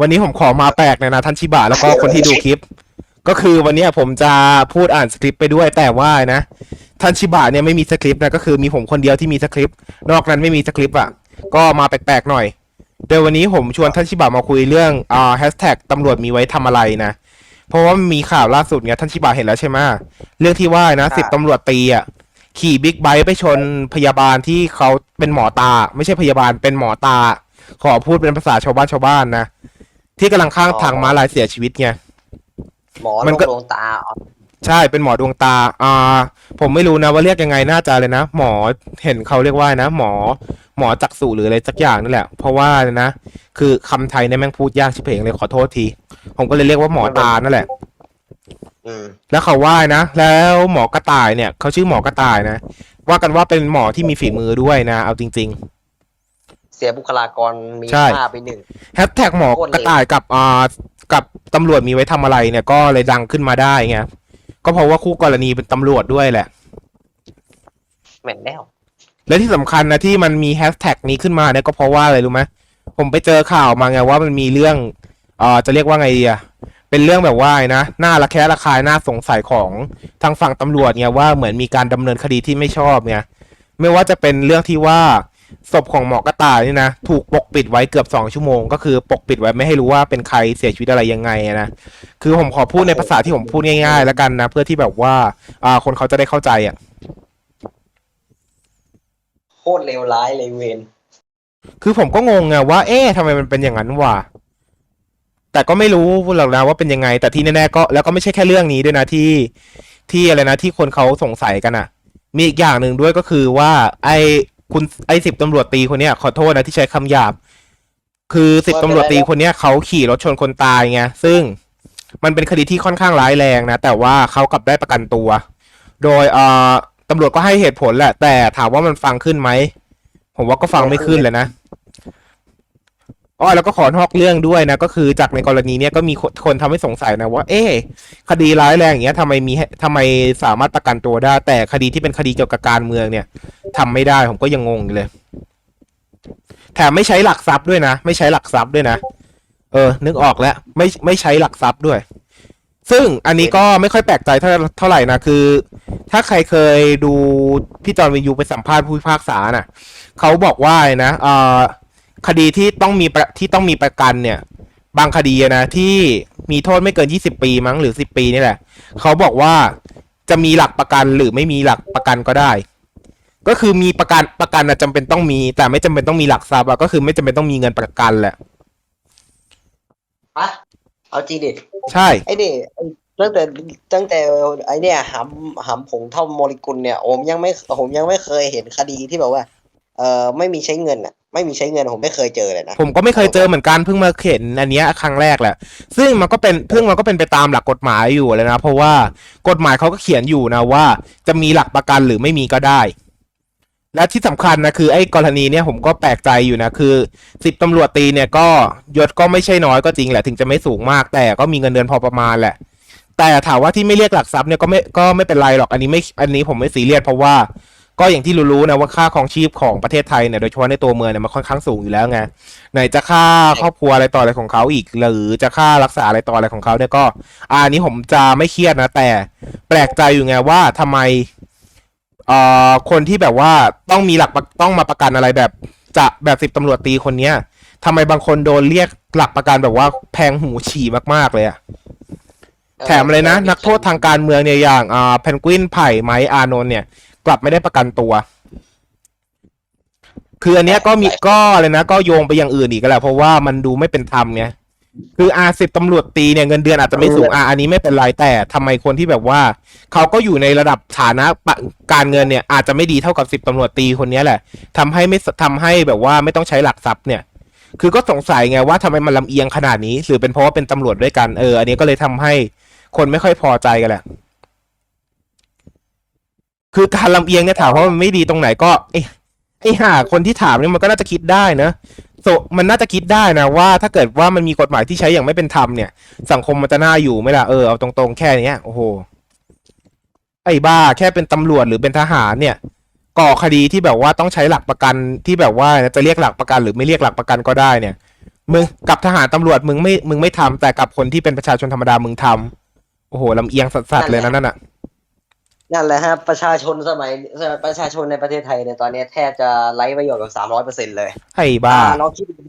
วันนี้ผมขอมาแปลกหนอยนะท่านชิบะแล้วก็คนที่ดูคลิป ก็คือวันเนี้ยผมจะพูดอ่านสคริปต์ไปด้วยแต่ว่านะท่านชิบะเนี่ยไม่มีสคริปต์นะก็คือมีผมคนเดียวที่มีสคริปต์นอกนั้นไม่มีสคริปต์อะก็มาแปลกๆหน่อยโดยวันนี้ผมชวนท่านชิบะมาคุยเรื่องอ่าแฮชแท็กตำรวจมีไว้ทำอะไรนะเพราะว่ามันมีข่าวล่าสุดไงท่านชิบะเห็นแล้วใช่ไหมเรื่องที่ว่านะสิบตำรวจตีอะขี่บิ๊กไบค์ไปชนพยาบาลที่เขาเป็นหมอตา ไม่ใช่พยาบาลเป็นหมอตา ขอพูดเป็นภาษาชาวบ้านชาวบ้านนะ ที่กำลังข้างทางม้าลายเสียชีวิตไง หมอมันโรก็คดวงตาอ๋อใช่เป็นหมอดวงตา อ่า ผมไม่รู้นะว่าเรียกยังไงน่าจะเลยนะ หมอเห็นเขาเรียกว่านะ หมอ หมอจักษุหรืออะไรสักอย่างนี่แหละ เพราะว่านะ คือคำไทยเนี่ยแม่งพูดยากชิบเพงเลยขอโทษที ผมก็เลยเรียกว่าหมอตานั่นแหละ อืมแล้วเขาว่านะ แล้วหมอกระต่ายเนี่ยเขาชื่อหมอกระต่ายนะ ว่ากันว่าเป็นหมอที่มีฝีมือด้วยนะ เอาจริง เสียบุคลากรมีใช่ ค่าไปหนึ่งๆแฮชแท็กหมอกระต่ายกับอ่ากับตำรวจมีไว้ทำอะไรเนี่ยก็เลยดังขึ้นมาได้ไงก็เพราะว่าคู่กรณีเป็นตำรวจด้วยแหละแม่นแล้ว และที่สำคัญนะที่มันมีแฮชแท็กนี้ขึ้นมาเนี่ยก็เพราะว่าอะไรรู้ไหมผมไปเจอข่าวมาไงว่ามันมีเรื่องเอ่อจะเรียกว่าไงดีอะเป็นเรื่องแบบว่าไงนะหน้าระแคะระคายหน้าสงสัยของทางฝั่งตำรวจเนี่ยว่าเหมือนมีการดำเนินคดีที่ไม่ชอบเนี่ยไม่ว่าจะเป็นเรื่องที่ว่า ศพของหมอกระต่ายนี่นะถูกปกปิดไว้เกือบสองชั่วโมง ก็คือปกปิดไว้ไม่ให้รู้ว่าเป็นใครเสียชีวิตอะไรยังไงอะนะคือผมขอพูดในภาษาที่ผมพูดง่าย ๆ แล้วกันนะ เพื่อที่แบบว่า อ่า คนเขาจะได้เข้าใจอะโคตรเลวร้ายเลยเวนคือผมก็งงไงว่าเอ๊ะทำไมมันเป็นอย่างนั้นวะแต่ก็ไม่รู้หรอกนะว่าเป็นยังไง แต่ที่แน่ๆก็แล้วก็ไม่ใช่แค่เรื่องนี้ด้วยนะที่ ที่อะไรนะที่คนเขาสงสัยกันอะมีอีกอย่างหนึ่งด้วยก็คือว่า ไอ คุณไอสิบตำรวจตีคนเนี้ยขอโทษนะที่ใช้คำหยาบ คือสิบตำรวจตีคนเนี้ยเขาขี่รถชนคนตายไงซึ่งมันเป็นคดีที่ค่อนข้างร้ายแรงนะ แต่ว่าเขากลับได้ประกันตัว โดยเอ่อตำรวจก็ให้เหตุผลแหละ แต่ถามว่ามันฟังขึ้นไหม ผมว่าก็ฟังไม่ขึ้นเลยนะ อ๋อแล้วก็ขอนอกเรื่องด้วยนะ ก็คือจากในกรณีเนี้ยก็มีคนคนทำให้สงสัยนะว่า เอ๊คดีร้ายแรงอย่างเงี้ยทำไมมีให้ทำไมสามารถประกันตัวได้ แต่คดีที่เป็นคดีเกี่ยวกับการเมืองเนี่ยทำไม่ได้ผมก็ยังงงอยู่เลย แถมไม่ใช้หลักทรัพย์ด้วยนะ ไม่ใช้หลักทรัพย์ด้วยนะ เออ นึกออกแล้ว ไม่ไม่ใช้หลักทรัพย์ด้วย ซึ่งอันนี้ก็ไม่ค่อยแปลกใจเท่าเท่าไหร่นะคือ ถ้าใครเคยดูพี่จอนวินยูไปสัมภาษณ์ผู้พิพากษาน่ะเขาบอกว่านะเอ่อ คดีที่ต้องมีประที่ต้องมีประกันเนี่ย บางคดีอะนะที่มีโทษไม่เกินยี่สิบปีมั้งหรือสิบปีนี่แหละเขาบอกว่าจะมีหลักประกันหรือไม่มีหลักประกันก็ได้ ก็คือมีประกันประกันอะจำเป็นต้องมี แต่ไม่จำเป็นต้องมีหลักทรัพย์อะก็คือไม่จำเป็นต้องมีเงินประกันแหละปะเอาจริงดิใช่ไอ้นี่ไอ้ตั้งแต่ตั้งแต่ไอ้เนี่ยหำหำผงเท่าโมเลกุลเนี่ยผมยังไม่ผมยังไม่เคยเห็นคดีที่แบบว่า เอ่อไม่มีใช้เงินอะ ไม่มีใช้เงินผมไม่เคยเจอเลยนะ ผมก็ไม่เคยเจอเหมือนกันเพิ่งมาเห็นอันเนี้ยครั้งแรกแหละ ซึ่งมันก็เป็นเพิ่งมันก็เป็นไปตามหลักกฎหมายอยู่เลยนะ เพราะว่ากฎหมายเขาก็เขียนอยู่นะว่า จะมีหลักประกันหรือไม่มีก็ได้ และที่สำคัญนะคือไอ้กรณีเนี้ยผมก็แปลกใจอยู่นะคือสิบตำรวจตีเนี่ยก็ยศก็ไม่ใช่น้อยก็จริงแหละถึงจะไม่สูงมาก แต่ก็มีเงินเดือนพอประมาณแหละ แต่ถามว่าที่ไม่เรียกหลักทรัพย์เนี่ยก็ไม่ก็ไม่เป็นไรหรอกอันนี้ไม่อันนี้ผมไม่ซีเรียสเพราะว่า ก็อย่างที่รู้ๆนะว่าค่าครองชีพของประเทศไทยเนี่ยโดยเฉพาะในตัวเมืองเนี่ยมันค่อนข้างสูงอยู่แล้วไงไหนจะค่าครอบครัวอะไรต่ออะไรของเขาอีก หรือจะค่ารักษาอะไรต่ออะไรของเขาเนี่ยก็อะอันนี้ผมจะไม่เครียดนะ แต่แปลกใจอยู่ไงว่าทำไมเอ่อคนที่แบบว่าต้องมีหลักประต้องมาประกันอะไรแบบจะแบบสิบตำรวจตีคนเนี้ยทำไมบางคนโดนเรียกหลักประกันแบบว่าแพงหูฉี่มากๆเลยอะแถมเลยนะ นักโทษทางการเมืองเนี่ยอย่างอ่าเพนกวินไผ่ไม้อานนท์เนี่ย กลับไม่ได้ประกันตัว คืออันเนี้ยก็มีก็เลยนะ ก็โยงไปอย่างอื่นอีกแหละเพราะว่ามันดูไม่เป็นธรรมไงคืออาสิบตำรวจตีเนี่ยเงินเดือนอาจจะไม่สูงอาอันนี้ไม่เป็นไรแต่ทำไมคนที่แบบว่า เขาก็อยู่ในระดับฐานะปะการเงินเนี่ย อาจจะไม่ดีเท่ากับสิบตำรวจตีคนเนี้ยแหละทำให้ไม่ทำให้แบบว่าไม่ต้องใช้หลักทรัพย์เนี่ย คือก็สงสัยไงว่าทำไมมันลำเอียงขนาดนี้ หรือเป็นเพราะว่าเป็นตำรวจด้วยกันเอออันนี้ก็เลยทำให้คนไม่ค่อยพอใจกันแหละ คือการลำเอียงเนี่ยถามว่ามันไม่ดีตรงไหนก็ไอ้ไอ้ห่าคนที่ถามเนี่ยมันก็น่าจะคิดได้นะโซมันน่าจะคิดได้นะว่าถ้าเกิดว่ามันมีกฎหมายที่ใช้อย่างไม่เป็นธรรมเนี่ย สังคมมันจะน่าอยู่ไหมล่ะเออเอาตรงๆแค่เนี้ยโอ้โหไอ้บ้าแค่เป็นตำรวจหรือเป็นทหารเนี่ยก่อคดีที่แบบว่าต้องใช้หลักประกันที่แบบว่าจะเรียกหลักประกัน หรือไม่เรียกหลักประกันก็ได้เนี่ยมึงกับทหารตำรวจมึงไม่มึงไม่ทำแต่กับคนที่เป็นประชาชนธรรมดามึงทำโอ้โหลำเอียงสัสๆเลยนะนั่นอะ นั่นแหละฮะประชาชนสมัยประชาชนในประเทศไทยเนี่ยตอนนี้แทบจะไร้ประโยชน์กับสามร้อยเปอร์เซ็นเลยไอ้บ้าอ่เราคิดดู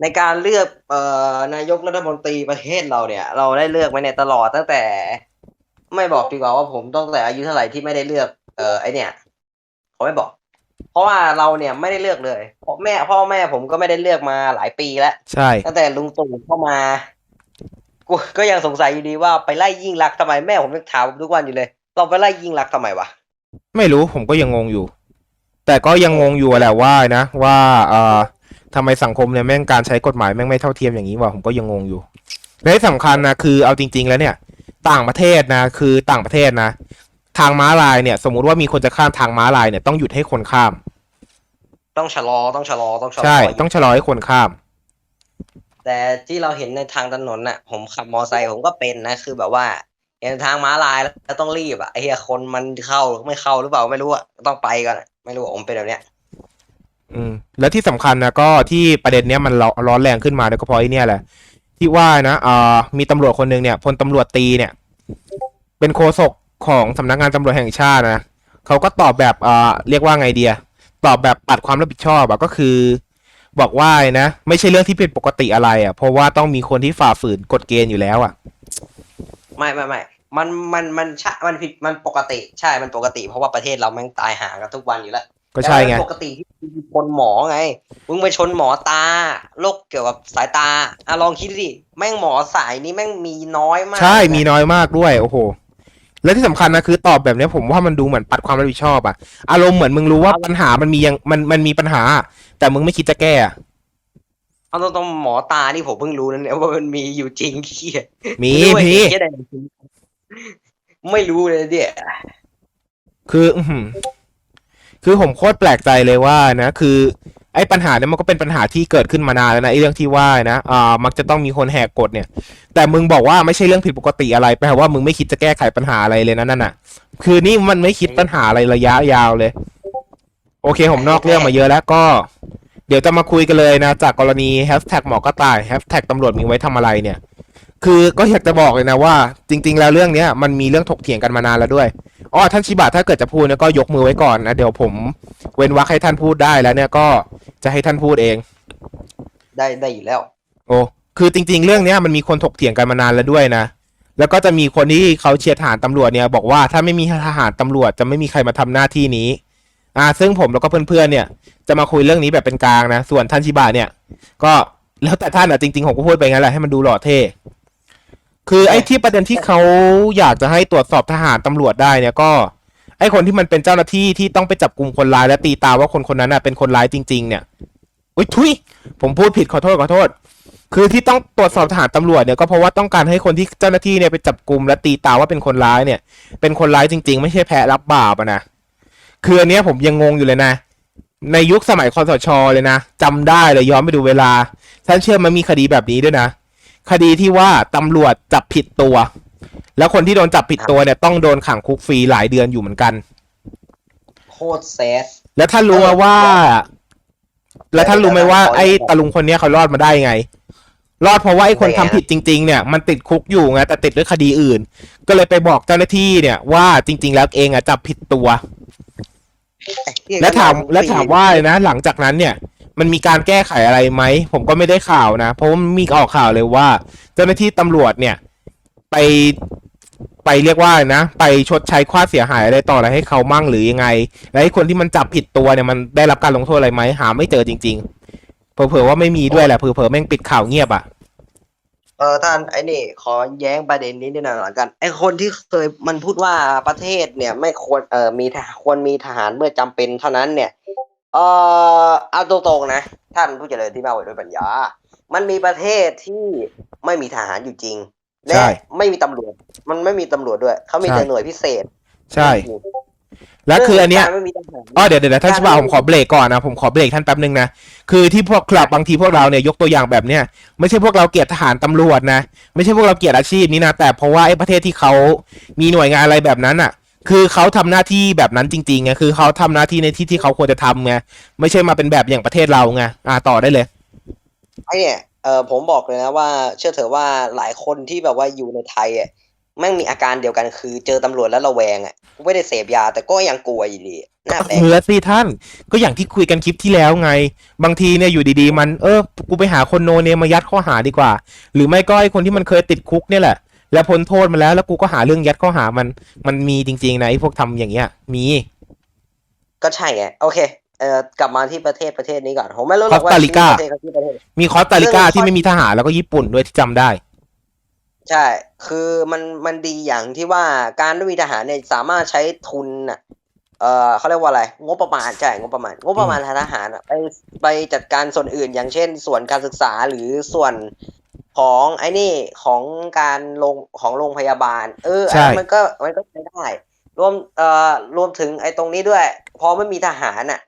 ในการเลือกเอ่อนายกรัฐมนตรีประเทศเราเนี่ย เราได้เลือกมาเนี่ยตลอดตั้งแต่ ไม่บอกดีกว่าว่าผมตั้งแต่อายุเท่าไหร่ที่ไม่ได้เลือกเอ่อไอเนี่ยผมไม่บอก เพราะว่าเราเนี่ยไม่ได้เลือกเลยเพราะแม่พ่อแม่ผมก็ไม่ได้เลือกมาหลายปีแล้วใช่ตั้งแต่ลุงตู่เข้ามากูก็ยังสงสัยอยู่ดีว่าไปไล่ยิ่งรักษณ์ทำไมแม่ผมยังถามผมทุกวันอยู่เลย เราไปไล่ยิ่งรักษณ์ทำไมวะไม่รู้ผมก็ยังงงอยู่ แต่ก็ยังงงอยู่แหละว่านะว่าเอ่อทำไมสังคมเนี่ยแม่งการใช้กฎหมายแม่งไม่เท่าเทียมอย่างนี้วะผมก็ยังงงอยู่และที่สำคัญนะคือเอาจริง ๆ แล้วเนี่ย ต่างประเทศนะคือต่างประเทศนะ ทางม้าลายเนี่ย สมมุติว่ามีคนจะข้ามทางม้าลายเนี่ยต้องหยุดให้คนข้าม ต้องชะลอต้องชะลอต้องชะลอใช่อยู่ต้องชะลอให้คนข้าม แต่ที่เราเห็นในทางถนนน่ะ ผมขับมอไซค์ผมก็เป็นนะ คือแบบว่า เห็นทางม้าลายแล้วต้องรีบอะไอ้เหี้ยคนมันเข้าหรือไม่เข้าหรือเปล่าไม่รู้อะต้องไปก่อนอะไม่รู้อะผมเป็นแบบเนี้ย อืมแล้วที่สำคัญนะก็ที่ประเด็นเนี้ยมันร้อนร้อนแรงขึ้นมาเนี่ยก็เพราะไอ้เนี่ยแหละ ที่ว่านะเอ่อมีตำรวจคนหนึ่งเนี่ยพลตำรวจตีเนี่ย เป็นโฆษกของสำนักงานตำรวจแห่งชาตินะเขาก็ตอบแบบเอ่อเรียกว่าไงเดียตอบแบบปัดความรับผิดชอบอะก็คือ บอกว่านะ ไม่ใช่เรื่องที่ผิดปกติอะไรอะเพราะว่าต้องมีคนที่ฝ่าฝืนกฎเกณฑ์อยู่แล้วอะ ไม่ไม่ไม่ มันมันมันใช่มันผิดมันปกติใช่มันปกติ เพราะว่าประเทศเราแม่งตายหากันทุกวันอยู่แล้วก็ใช่ไงแต่มันปกติที่มีชนหมอไงมึงไปชนหมอตาโรคเกี่ยวกับสายตาอะลองคิดดิแม่งหมอสายนี้แม่งมีน้อยมาก ใช่นะมีน้อยมากด้วยโอ้โหและที่สำคัญนะคือตอบแบบเนี้ยผมว่ามันดูเหมือนปัดความรับผิดชอบอะอารมณ์เหมือนมึงรู้ว่าปัญหามันมียังมันมันมีปัญหา แต่มึงไม่คิดจะแก้อะเอาตรงๆหมอตานี่ผมเพิ่งรู้นะเนี่ยว่ามันมีอยู่จริงเฮียมีไรู้ว่ามีเห็นแค่ ไม่รู้เลยเนี่ยคืออื้อหือคือผมโคตรแปลกใจเลยว่านะ คือ ไอ้ปัญหาเนี่ยมันก็เป็นปัญหาที่เกิดขึ้นมานานแล้วนะไอ้เรื่องที่ว่านะอ่ามักจะต้องมีคนแหกกฎเนี่ย แต่มึงบอกว่าไม่ใช่เรื่องผิดปกติอะไรแปลว่ามึงไม่คิดจะแก้ไขปัญหาอะไรเลยนะนั่นน่ะ คือนี่มันไม่คิดปัญหาอะไรระยะยาวเลย โอเคผมนอกเรื่องมาเยอะแล้วก็ เดี๋ยวจะมาคุยกันเลยนะ จากกรณีแฮชแท็กหมอกระต่ายแฮชแท็กตำรวจมีไว้ทำอะไรเนี่ย คือก็อยากจะบอกเลยนะว่า จริง ๆ แล้วเรื่องเนี้ยมันมีเรื่องถกเถียงกันมานานแล้วด้วยอ๋อท่านชิบะถ้าเกิดจะพูดเนี่ยก็ยกมือไว้ก่อนนะเดี๋ยวผมเว้นวรรคให้ท่านพูดได้แล้วเนี่ยก็จะให้ท่านพูดเอง ได้ได้อยู่แล้ว โอ้คือจริง ๆ เรื่องเนี้ยมันมีคนถกเถียงกันมานานแล้วด้วยนะแล้วก็จะมีคนที่เขาเชียร์ทหารตำรวจเนี่ย บอกว่าถ้าไม่มีทหารตำรวจจะไม่มีใครมาทำหน้าที่นี้ อ่า ซึ่งผมแล้วก็เพื่อนๆเนี่ย จะมาคุยเรื่องนี้แบบเป็นกลางนะ ส่วนท่านชิบะเนี่ย ก็แล้วแต่ท่านอะจริงๆผมก็พูดไปงั้นแหละให้มันดูหล่อเท่ คือไอ้ที่ประเด็นที่เขาอยากจะให้ตรวจสอบทหารตำรวจได้เนี่ยก็ ไอ้คนที่มันเป็นเจ้าหน้าที่ที่ต้องไปจับกลุ่มคนร้ายและตีตาว่าคนคนนั้นน่ะเป็นคนร้ายจริง ๆ เนี่ยอุ้ยทุยผมพูดผิดขอโทษขอโทษ คือที่ต้องตรวจสอบทหารตำรวจเนี่ยก็เพราะว่าต้องการให้คนที่เจ้าหน้าที่เนี่ยไปจับกลุ่มและตีตาว่าเป็นคนร้ายเนี่ย เป็นคนร้ายจริง ๆ ไม่ใช่แพ้รับบาปอะนะคืออันเนี้ยผมยังงงอยู่เลยนะในยุคสมัยคอสชเลยนะจำได้เลยย้อนไปดูเวลาท่านเชื่อมันมีคดีแบบนี้ด้วยนะ คดีที่ว่าตำรวจจับผิดตัว แล้วคนที่โดนจับผิดตัวเนี่ยต้องโดนขังคุกฟรีหลายเดือนอยู่เหมือนกัน โคตรแซด แล้วท่านรู้ไหมว่า แล้วท่านรู้ไหมว่าขอไอ้ตาลุงคนเนี้ยเขารอดมาได้ไง รอดเพราะว่าไอ้คนได้ไงทำฮะผิดจริง ๆ เนี่ยมันติดคุกอยู่ไงแต่ติดด้วยคดีอื่น ก็เลยไปบอกเจ้าหน้าที่เนี่ยว่าจริง ๆ แล้วเองอะจับผิดตัว แล้วถามแล้วถามว่านะ หลังจากนั้นเนี่ย มันมีการแก้ไขอะไรไหม ผมก็ไม่ได้ข่าวนะ เพราะว่ามีออกข่าวเลยว่า เจ้าหน้าที่ตำรวจเนี่ย ไปไปเรียกว่านะ ไปชดใช้ค่าเสียหายอะไรต่ออะไรให้เขามั่งหรือยังไง และไอ้คนที่มันจับผิดตัวเนี่ยมันได้รับการลงโทษอะไรไหมหาไม่เจอจริง ๆ เผลอๆว่าไม่มีด้วยแหละเผลอๆแม่งปิดข่าวเงียบอะเออท่านไอ้นี่ขอแย้งประเด็นนี้นิดหน่อยหลังกันไอ้คนที่เคยมันพูดว่าประเทศเนี่ยไม่ควรเออมีควรมีทหารเมื่อจำเป็นเท่านั้นเนี่ย เออเอาตรงๆนะ ท่านผู้เจริญที่มาไว้ด้วยปัญญา มันมีประเทศที่ไม่มีทหารอยู่จริง และใช่ ไม่มีตำรวจ มันไม่มีตำรวจด้วย เขามีใช่แต่หน่วยพิเศษใช่ แล้วคืออันเนี้ย การไม่มีทหาร อ๋อเดี๋ยวเดี๋ยวท่านชิบะผมขอเบรกก่อนนะผมขอเบรกท่านแป๊บนึงนะคือที่พวกคลับบางทีพวกเราเนี่ยยกตัวอย่างแบบเนี้ยไม่ใช่พวกเราเกลียดทหารตำรวจนะ ไม่ใช่พวกเราเกลียดอาชีพนี้นะแต่เพราะว่าไอ้ประเทศที่เขามีหน่วยงานอะไรแบบนั้นอะ คือเขาทำหน้าที่แบบนั้นจริงๆไงคือเขาทำหน้าที่ในที่ที่เขาควรจะทำไงไม่ใช่มาเป็นแบบอย่างประเทศเราไงอ่าต่อได้เลย ไอ้เนี่ยเออผมบอกเลยนะว่า เชื่อเถอะว่าหลายคนที่แบบว่าอยู่ในไทยอะแม่งมีอาการเดียวกันคือเจอตำรวจแล้วระแวงอะไม่ได้เสพยาแต่ก็ยังกลัวอยู่ดีน่าแปลกเออสิท่านก็อย่างที่คุยกันคลิปที่แล้วไง บางทีเนี่ยอยู่ดีๆ มันเออกูไปหาคนโนเนมมายัดข้อหาดีกว่า หรือไม่ก็ไอคนที่มันเคยติดคุกเนี่ยแหละ แล้วพ้นโทษมาแล้วแล้วกูก็หาเรื่องยัดข้อหามัน มันมีจริงๆนะไอพวกทำอย่างเงี้ย มี ก็ใช่ไงโอเคเออกลับมาที่ประเทศประเทศนี้ก่อนผมไม่รู้หรอกว่าคอสตาริกาชื่อประเทศเขาชื่อประเทศ มีคอสตาริกาที่ไม่มีทหารแล้วก็ญี่ปุ่นด้วยที่จำได้ ใช่ คือมันมันดีอย่างที่ว่าการไม่มีทหารเนี่ยสามารถใช้ทุนน่ะ เอ่อเขาเรียกว่าอะไร งบประมาณใช่งบประมาณ งบประมาณทางทหารอะไปไปจัดการส่วนอื่น อย่างเช่น ส่วนการศึกษาหรือส่วน ของไอ้นี่ของการลงของโรงพยาบาล เออใช่ อันนั้นมันก็มันก็ใช้ได้ รวมเอ่อรวมถึงไอ้ตรงนี้ด้วย พอไม่มีทหารน่ะ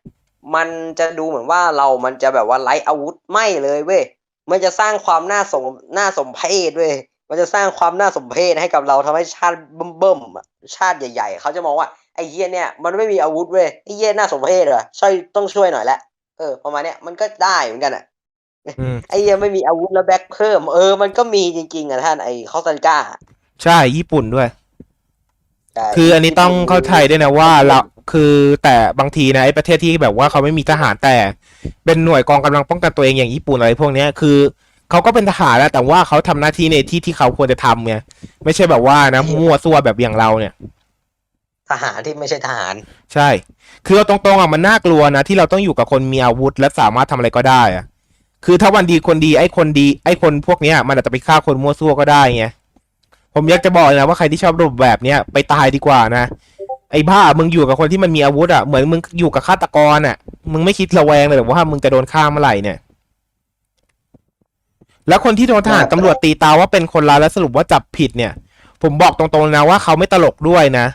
มันจะดูเหมือนว่าเรามันจะแบบว่าไร้อาวุธไม่เลยเว้ยมันจะสร้างความน่าสมน่าสมเพชเว้ยมันจะสร้างความน่าสมเพชให้กับเราทำให้ชาติเบิ่มๆอะชาติใหญ่ ๆ เขาจะมองว่าไอ้เหี้ยเนี่ยมันไม่มีอาวุธเว้ยไอ้เหี้ยน่าสมเพชเหรอช่วยต้องช่วยหน่อยละเออประมาณเนี้ยมันก็ได้เหมือนกันอะอืม ไอ้เหี้ยไม่มีอาวุธแล้วแบ็คเพิ่ม เออ มันก็มีจริง ๆ อะท่านไอ้คอสตาริกาใช่ญี่ปุ่นด้วยใช่คืออันนี้ต้องเข้าใจด้วยนะว่าเราคือแต่บางทีนะไอ้ประเทศที่แบบว่าเขาไม่มีทหารแต่ เป็นหน่วยกองกำลังป้องกันตัวเองอย่างญี่ปุ่นอะไรพวกเนี้ยคือเขาก็เป็นทหารแล้วแต่ว่าเขาทำหน้าที่ในที่ที่เขาควรจะทำไงไม่ใช่แบบว่านะมั่วซั่วแบบอย่างเราเนี่ยทหารที่ไม่ใช่ทหาร ใช่ คือเอาตรงๆอะมันน่ากลัวนะที่เราต้องอยู่กับคนมีอาวุธและสามารถทำอะไรก็ได้อะ คือถ้าวันดีคนดีไอ้คนดีไอ้คนพวกเนี้ยมันอาจจะไปฆ่าคนมั่วซั่วก็ได้ไงผมอยากจะบอกเลยนะว่าใครที่ชอบรูปแบบเนี้ยไปตายดีกว่านะไอ้บ้ามึงอยู่กับคนที่มันมีอาวุธอะเหมือนมึงอยู่กับฆาตกรอะ มึงไม่คิดระแวงเลยหรอว่ามึงจะโดนฆ่าเมื่อไหร่เนี่ย แล้วคนที่โดนทหารตำรวจตีตาว่าเป็นคนร้ายแล้วสรุปว่าจับผิดเนี่ย ผมบอกตรงๆนะว่าเขาไม่ตลกด้วยนะ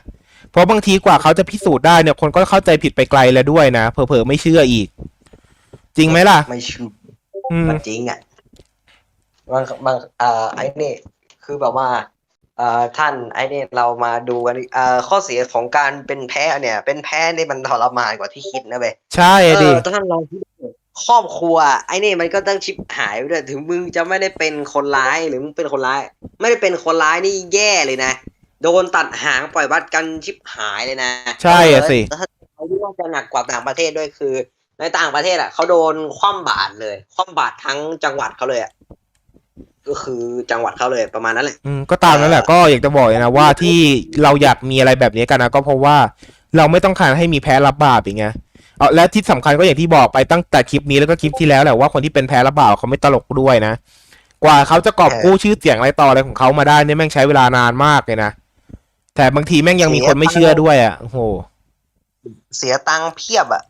เพราะบางทีกว่าเขาจะพิสูจน์ได้เนี่ย คนก็เข้าใจผิดไปไกลแล้วด้วยนะเผลอๆไม่เชื่ออีก จริงไหมล่ะ ไม่ชื่อ มมันจริงอะบางบางเอ่อไอ้นี่ คือแบบว่าเอ่อท่านไอ้นี่เรามาดูกันเอ่อข้อเสียของการเป็นแพ้เนี่ย เป็นแพ้นี่มันทรมานกว่าที่คิดนะเว้ยใช่เออะดิอท่านลองคิดดูครอบครัว ไอ้นี่มันก็ต้องชิบหายไปด้วยถึงมึงจะไม่ได้เป็นคนร้ายหรือมึงเป็นคนร้าย ไม่ได้เป็นคนร้ายนี่แย่เลยนะโดนตัดหางปล่อยวัดกันชิบหายเลยนะ ใช่อะสิแล้วถ้าเขาที่ว่าจะหนักกว่าต่างประเทศด้วยคือ ในต่างประเทศอะเขาโดนคว่ำบาตรเลย คว่ำบาตรทั้งจังหวัดเขาเลยอะก็คือจังหวัดเขาเลยประมาณนั้นแหละอืมก็ตามนั้นแหละก็อยากจะบอกเลยนะว่าที่เราอยากมีอะไรแบบนี้กันนะก็เพราะว่าเราไม่ต้องการให้มีแพ้รับบาปอย่างเงี้ยเอาและที่สำคัญก็อย่างที่บอกไปตั้งแต่คลิปนี้แล้วก็คลิปที่แล้วแหละว่าคนที่เป็นแพ้รับบาปเขาไม่ตลกด้วยนะกว่าเขาจะกอบกู้ชื่อเสียงอะไรต่ออะไรของเขามาได้เนี่ยแม่งใช้เวลานานมากเลยนะแต่บางทีแม่งยังมีคนไม่เชื่อด้วยอะโอ้โหเสียตังค์เพียบอะ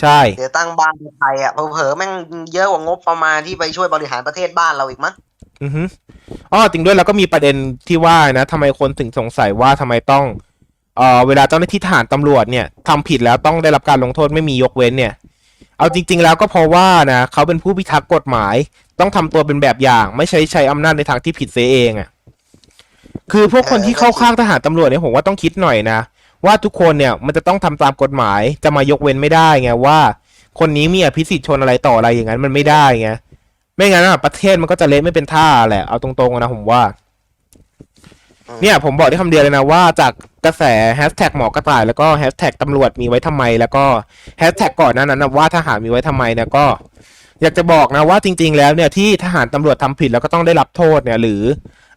ใช่เสียตังค์บ้านไทยอะเผลอๆแม่งเยอะกว่างบประมาณที่ไปช่วยบริหารประเทศบ้านเราอีกมั้งอือฮึอ๋อจริงด้วยแล้วก็มีประเด็นที่ว่านะทำไมคนถึงสงสัยว่าทำไมต้อง เอ่อเวลาเจ้าหน้าที่ทหารตำรวจเนี่ยทำผิดแล้วต้องได้รับการลงโทษไม่มียกเว้นเนี่ย เอาจริง ๆ แล้วก็เพราะว่านะเขาเป็นผู้พิทักษ์กฎหมาย ต้องทำตัวเป็นแบบอย่าง ไม่ใช้ใช้อำนาจในทางที่ผิดเสียเองอะ่ะคือพวกคนที่เข้าข้างทหารตำรวจเนี่ยผมว่าต้องคิดหน่อยนะ ว่าทุกคนเนี่ยมันจะต้องทำตามกฎหมายจะมายกเว้นไม่ได้ไงว่า คนนี้มีอภิสิทธิ์ชนอะไรต่ออะไรอย่างนั้นมันไม่ได้ไงไม่งั้นอะประเทศมันก็จะเละไม่เป็นท่าแหละเอาตรงๆนะผมว่า เนี่ยผมบอกได้คำเดียวเลยนะว่าจากกระแสแฮชแท็กหมอกระต่ายแล้วก็แฮชแท็กตำรวจมีไว้ทำไม แล้วก็แฮชแท็กก่อนนั้นนะว่าทหารมีไว้ทำไมเนี่ยก็ อยากจะบอกนะว่าจริง ๆ แล้วเนี่ยที่ทหารตำรวจทำผิดแล้วก็ต้องได้รับโทษเนี่ย หรือ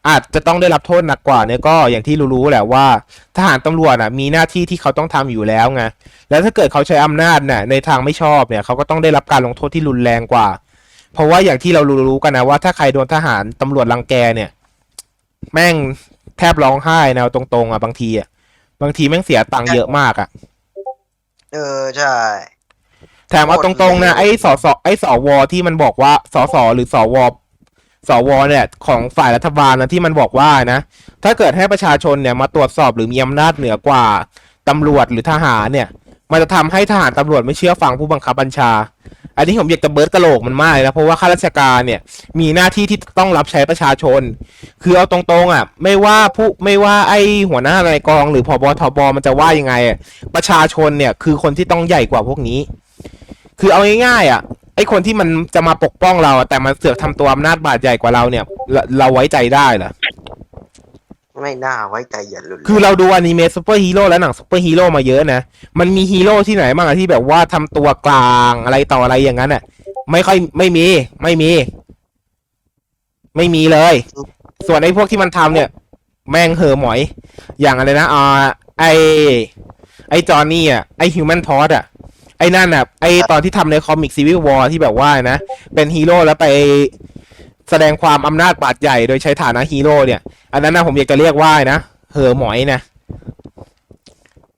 อาจจะต้องได้รับโทษหนักกว่าเนี่ยก็อย่างที่รู้ๆแหละว่า ทหารตำรวจอะมีหน้าที่ที่เขาต้องทำอยู่แล้วไงแล้วถ้าเกิดเขาใช้อำนาจเนี่ยในทางไม่ชอบเนี่ยเขาก็ต้องได้รับการลงโทษที่รุนแรงกว่า เพราะว่าอย่างที่เรารู้ๆกันนะว่า ถ้าใครโดนทหารตำรวจรังแกเนี่ย แม่งแทบร้องไห้นะเอาตรงๆอะบางทีอะบางทีแม่งเสียตังค์เยอะมากอะ เออใช่แถมเอาตรงๆนะไอ้สสไอ้สวที่มันบอกว่าสสหรือสว สวเนี่ยของฝ่ายรัฐบาลนะที่มันบอกว่านะ ถ้าเกิดให้ประชาชนเนี่ยมาตรวจสอบหรือมีอำนาจเหนือกว่าตำรวจหรือทหารเนี่ย มันจะทำให้ทหารตำรวจไม่เชื่อฟังผู้บังคับบัญชา อันนี้ผมอยากจะเบิร์ดกระโหลกมันมากเลยนะเพราะว่าข้าราชการเนี่ยมีหน้าที่ที่ต้องรับใช้ประชาชน คือเอาตรงๆอะไม่ว่าผู้ไม่ว่าไอ้หัวหน้านายกอง หรือพบทบมันจะว่ายังไง ประชาชนเนี่ยคือคนที่ต้องใหญ่กว่าพวกนี้ คือเอาง่ายๆอะ ไอ้คนที่มันจะมาปกป้องเราอะแต่มันเสือกทำตัวอำนาจบาดใหญ่กว่าเราเนี่ยเราเราไว้ใจได้เหรอ ไม่น่าไว้ใจอย่าหลุดคือเราดูอนิเมะซูเปอร์ฮีโร่และหนังซูเปอร์ฮีโร่มาเยอะนะ มันมีฮีโร่ที่ไหนบ้างอะที่แบบว่าทำตัวกลางอะไรต่ออะไรอย่างนั้นอะไม่ค่อยไม่มี ไม่มี ไม่มีเลย ส่วนไอ้พวกที่มันทำเนี่ย แม่งเหอะหมอย อย่างอะไรนะอ่าไอไอจอห์นนี่อะไอฮิวแมนทอสอะ ไอ้นั่นอะไอตอนที่ทำในคอมิกซีวิววอร์ที่แบบว่านะ เป็นฮีโร่แล้วไปแสดงความอำนาจบาดใหญ่โดยใช้ฐานะฮีโร่เนี่ย อันนั้นนะผมอยากจะเรียกว่านะเหอะหมอยนะ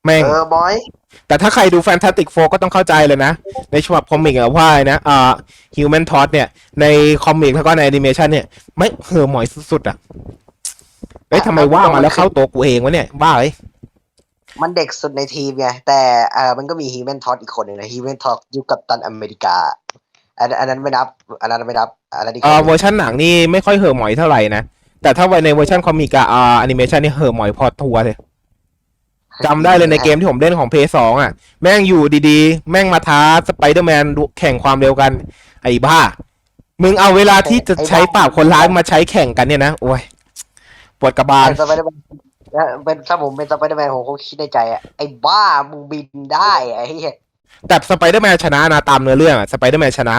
แม่ง เออบอย แต่ถ้าใครดูแฟนตาติกโฟก็ต้องเข้าใจเลยนะ ในฉบับคอมิกอะว่านะอ่าฮิวแมนทอสเนี่ย ในคอมิกแล้วก็ในแอนิเมชันเนี่ย ไม่เหอะหมอยสุดๆอะเอ้ยทำไมว่ามาแล้วเข้าตัวกูเองวะเนี่ยบ้าเลย มันเด็กสุดในทีมไงแต่เออมันก็มีฮีแมนทอ t อีกคนหนึ่งนะฮีแมนทอ t ยุคกับตันอเมริกาอันอันนั้นไม่นับ อันนั้นไม่นับอันนั้นอีกคเอ่นอหนึ่งเวอร์ชันหนังนี่ไม่ค่อยเหอะหมอยเท่าไหร่นะ แต่ถ้าไว้ในเวอร์ชันคอมิกอะอ่าแอนิเมชันนี่เหอะหมอยพอทัวร์เลยจำได้เลยในเกมที่ผมเล่นของเพย์สองอะแม่งอยู่ดีๆ แม่งมาท้าสไปเดอร์แมนแข่งความเร็วกัน ไอ้บ้า มึงเอาเวลาที่จะใช้ปราบคนร้ายมาใช้แข่งกันเนี่ยนะ โอ้ยปวดกระบาลเป็นสไปเดอร์แมน เป็นถ้าผมเป็นสไปเดอร์แมนผมคงคิดในใจอะไอ้บ้ามึงบินได้ไอ้เหี้ยแต่สไปเดอร์แมนชนะนะตามเนื้อเรื่องอะสไปเดอร์แมนชนะ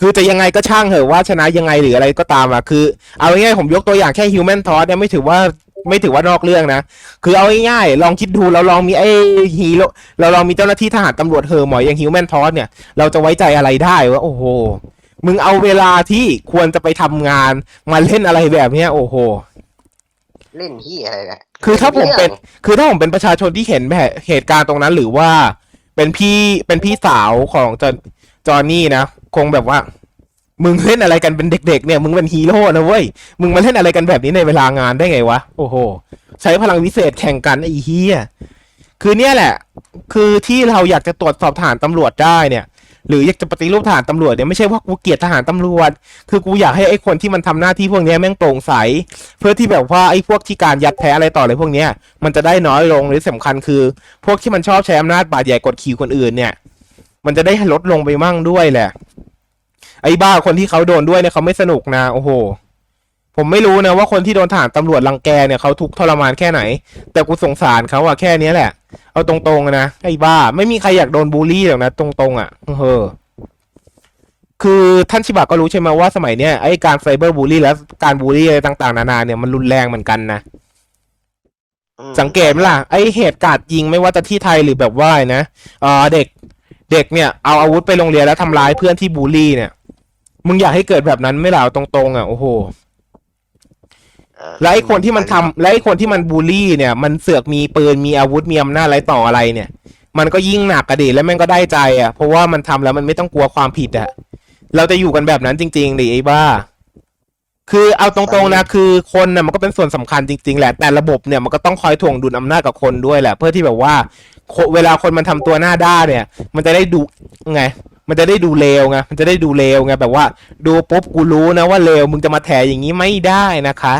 คือจะยังไงก็ช่างเหอะว่าชนะยังไงหรืออะไรก็ตามอะคือ เอาง่ายๆผมยกตัวอย่างแค่ฮิวแมนทอสเนี่ยไม่ถือว่าไม่ถือว่านอกเรื่องนะ คือเอาง่ายๆลองคิดดูเราลองมีไอ้ฮีโร่เราลองมีเจ้าหน้าที่ทหารตำรวจเหอะหมอยอย่างฮิวแมนทอสเนี่ย เราจะไว้ใจอะไรได้วะโอ้โห มึงเอาเวลาที่ควรจะไปทำงานมาเล่นอะไรแบบเนี้ยโอ้โห เล่นที่อะไรเนี่ยคือถ้าผมเป็น คือถ้าผมเป็นประชาชนที่เห็นแบบเหตุการณ์ตรงนั้น หรือว่าเป็นพี่เป็นพี่สาวของจอจอห์นนี่นะคงแบบว่า มึงเล่นอะไรกันเป็นเด็ก ๆ เนี่ย มึงเป็นฮีโร่นะเว้ยมึงมาเล่นอะไรกันแบบนี้ในเวลางานได้ไงวะโอ้โห ใช้พลังวิเศษแข่งกันไอ้เฮียคือเนี่ยแหละ คือที่เราอยากจะตรวจสอบทหารตำรวจได้เนี่ย หรืออยากจะปฏิรูปทหารตำรวจเนี่ยไม่ใช่ว่ากูเกลียดทหารตำรวจ คือกูอยากให้ไอ้คนที่มันทำหน้าที่พวกนี้แม่งโปร่งใส เพื่อที่แบบว่าไอ้พวกที่การยัดแพ้อะไรต่ออะไรพวกเนี้ยมันจะได้น้อยลงหรือสำคัญคือ พวกที่มันชอบใช้อำนาจบาดใหญ่กดขี่คนอื่นเนี่ย มันจะได้ลดลงไปมั่งด้วยแหละ ไอ้บ้าคนที่เขาโดนด้วยเนี่ยเขาไม่สนุกนะโอ้โห ผมไม่รู้นะว่าคนที่โดนทหารตำรวจรังแกเนี่ยเขาทุกข์ทรมานแค่ไหน แต่กูสงสารเขาอะแค่เนี้ยแหละ เอาตรงๆนะไอ้บ้า ไม่มีใครอยากโดนบูลลี่หรอกนะตรงๆอะเออคือท่านชิบะก็รู้ใช่ไหมว่าสมัยเนี้ยไอ้การไซเบอร์บูลลี่และการบูลลี่อะไรต่างๆ นานาเนี่ยมันรุนแรงเหมือนกันนะอืมสังเกตไหมล่ะไอเหตุการณ์ยิงไม่ว่าจะที่ไทยหรือแบบว่านะเออเด็กเด็กเนี่ยเอาอาวุธไปโรงเรียนแล้วทำร้ายเพื่อนที่บูลลี่เนี่ย มึงอยากให้เกิดแบบนั้นไหม่ล่ะเอาตรงๆอะโอ้โหเออ แล้วไอ้คนที่มันทำและไอ้คนที่มันบูลลี่เนี่ย มันเสือกมีปืนมีอาวุธมีอำนาจอะไรต่ออะไรเนี่ย มันก็ยิ่งหนักกระดิแล้วแม่งก็ได้ใจอะ เพราะว่ามันทำแล้วมันไม่ต้องกลัวความผิดอะ เราจะอยู่กันแบบนั้นจริงๆดิไอ้บ้า คือเอาตรงๆนะคือคนน่ะมันก็เป็นส่วนสำคัญจริงๆแหละแต่ระบบเนี่ยมันก็ต้องคอยถ่วงดุลอำนาจกับคนด้วยแหละ เพื่อที่แบบว่าโคเวลาคนมันทำตัวหน้าด้านเนี่ย มันจะได้ดูไง มันจะได้ดูเลวไงมันจะได้ดูเลวไงแบบว่า ดูปุ๊บกูรู้นะว่าเลวมึงจะมาแถอย่างนี้ไม่ได้นะคะ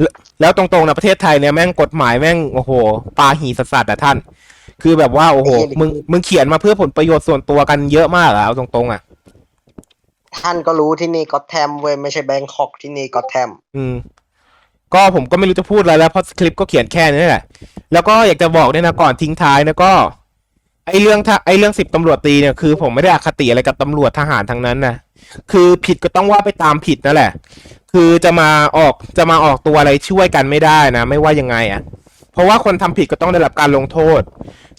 แล้วแล้วตรงๆนะประเทศไทยเนี่ยแม่งกฎหมายแม่งโอ้โหปาหีสัสๆอะท่าน คือแบบว่าโอ้โหมึงมึงเขียนมาเพื่อผลประโยชน์ส่วนตัวกันเยอะมากอะเอาตรงๆอะท่านก็รู้ที่นี่ก็แทมเว้ยไม่ใช่แบงคอกที่นี่ก็แทมอืมก็ผมก็ไม่รู้จะพูดอะไรแล้วเพราะคลิปก็เขียนแค่นี้แหละแล้วก็อยากจะบอกด้วยนะก่อนทิ้งท้ายนะก็ ไอเรื่องถ้าไอเรื่องสิบตำรวจตีเนี่ยคือผมไม่ได้อคติอะไรกับตำรวจทหารทั้งนั้นนะคือผิดก็ต้องว่าไปตามผิดนั่นแหละ คือจะมาออกจะมาออกตัวอะไรช่วยกันไม่ได้นะ ไม่ว่ายังไงอะ่ะ เพราะว่าคนทำผิดก็ต้องได้รับการลงโทษ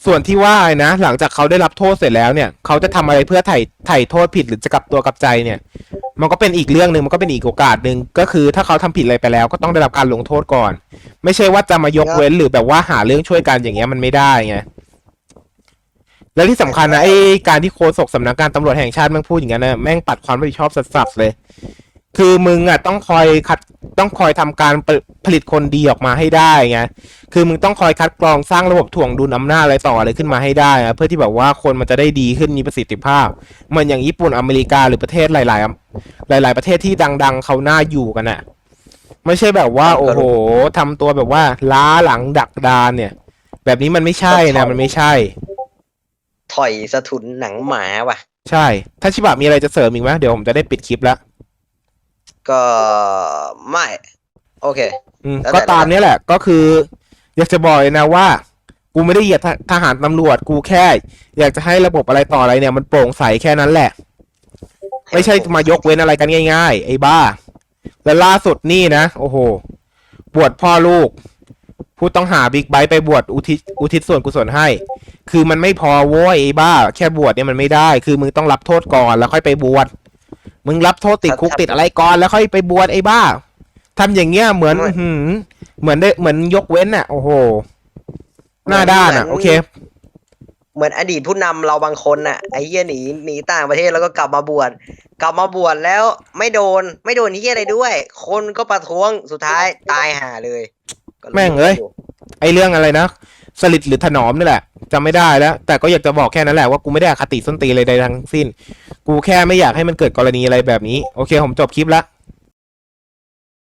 ส่วนที่ว่านะ หลังจากเขาได้รับโทษเสร็จแล้วเนี่ย เขาจะทำอะไรเพื่อไถ่ไถ่โทษผิดหรือจะกลับตัวกลับใจเนี่ย มันก็เป็นอีกเรื่องหนึ่งมันก็เป็นอีกโอกาสหนึ่งก็คือ ถ้าเขาทำผิดอะไรไปแล้ว ก็ต้องได้รับการลงโทษก่อน ไม่ใช่ว่าจะมายกเว้นหรือแบบว่าหาเรื่องช่วยกันอย่างเงี้ยมันไม่ได้ไง แล้วที่สำคัญนะไอ้การที่โฆษกสำนักงานตำรวจแห่งชาติแม่งพูดอย่างนั้นนะแม่งปัดความรับผิดชอบสัสๆเลย คือมึงอะต้องคอยคัดต้องคอยทำการผลิตผลิตคนดีออกมาให้ได้ไงคือมึงต้องคอยคัดกรองสร้างระบบถ่วงดุลอำนาจอะไรต่ออะไรขึ้นมาให้ได้อะเพื่อที่แบบว่าคนมันจะได้ดีขึ้นมีประสิทธิภาพเหมือนอย่างญี่ปุ่นอเมริกาหรือประเทศหลาย ๆ หลาย ๆ ประเทศที่ดัง ๆ เขาหน้าอยู่กันอะไม่ใช่แบบว่า โอ้โหทำตัวแบบว่าล้าหลังดักดานเนี่ย แบบนี้มันไม่ใช่นะมันไม่ใช่ ถอยสะทุนหนังหมาว่ะ ใช่ ถ้าชิบะมีอะไรจะเสริมอีกไหมเดี๋ยวผมจะได้ปิดคลิปแล้ว ก็ไม่ โอเค อืม แล้วแต่ ก็ตามเนี้ยแหละ ก็คือ อยากจะบอกเลยนะว่า กูไม่ได้เหยียดททหารตำรวจ กูแค่ อยากจะให้ระบบอะไรต่ออะไรเนี่ย มันโปร่งใสแค่นั้นแหละ ไม่ใช่มายกเว้นอะไรกันง่าย ๆ ไอ้บ้า แล้วล่าสุดนี่นะ โอ้โห บวชพ่อลูก ผู้ต้องหาบิ๊กไบค์ไปบวชอุทิศอุทิศส่วนกุศลให้ คือมันไม่พอโว้ยไอ้บ้า แค่บวชเนี่ยมันไม่ได้ คือมึงต้องรับโทษก่อนแล้วค่อยไปบวชมึงรับโทษติดคุกครับติดอะไรก่อนแล้วค่อยไปบวชไอ้บ้าทำอย่างเงี้ยเหมือนไม่อื้อหือเหมือนได้เหมือนยกเว้นน่ะ โอ้โห หน้าด้านอะ โอเค เหมือนอดีตผู้นำเราบางคนน่ะไอ้เหี้ยหนีหนีต่างประเทศแล้วก็กลับมาบวชกลับมาบวชแล้วไม่โดน ไม่โดนเหี้ยอะไรด้วย คนก็ประท้วงสุดท้ายตายห่าเลย ก็แม่งเอ้ย ไอ้เรื่องอะไรนะสลิดหรือถนอมนี่แหละจำไม่ได้แล้ว แต่ก็อยากจะบอกแค่นั้นแหละว่ากูไม่ได้อคติส้นตีนเลยใดทั้งสิ้น กูแค่ไม่อยากให้มันเกิดกรณีอะไรแบบนี้ โอเค ผมจบคลิปละ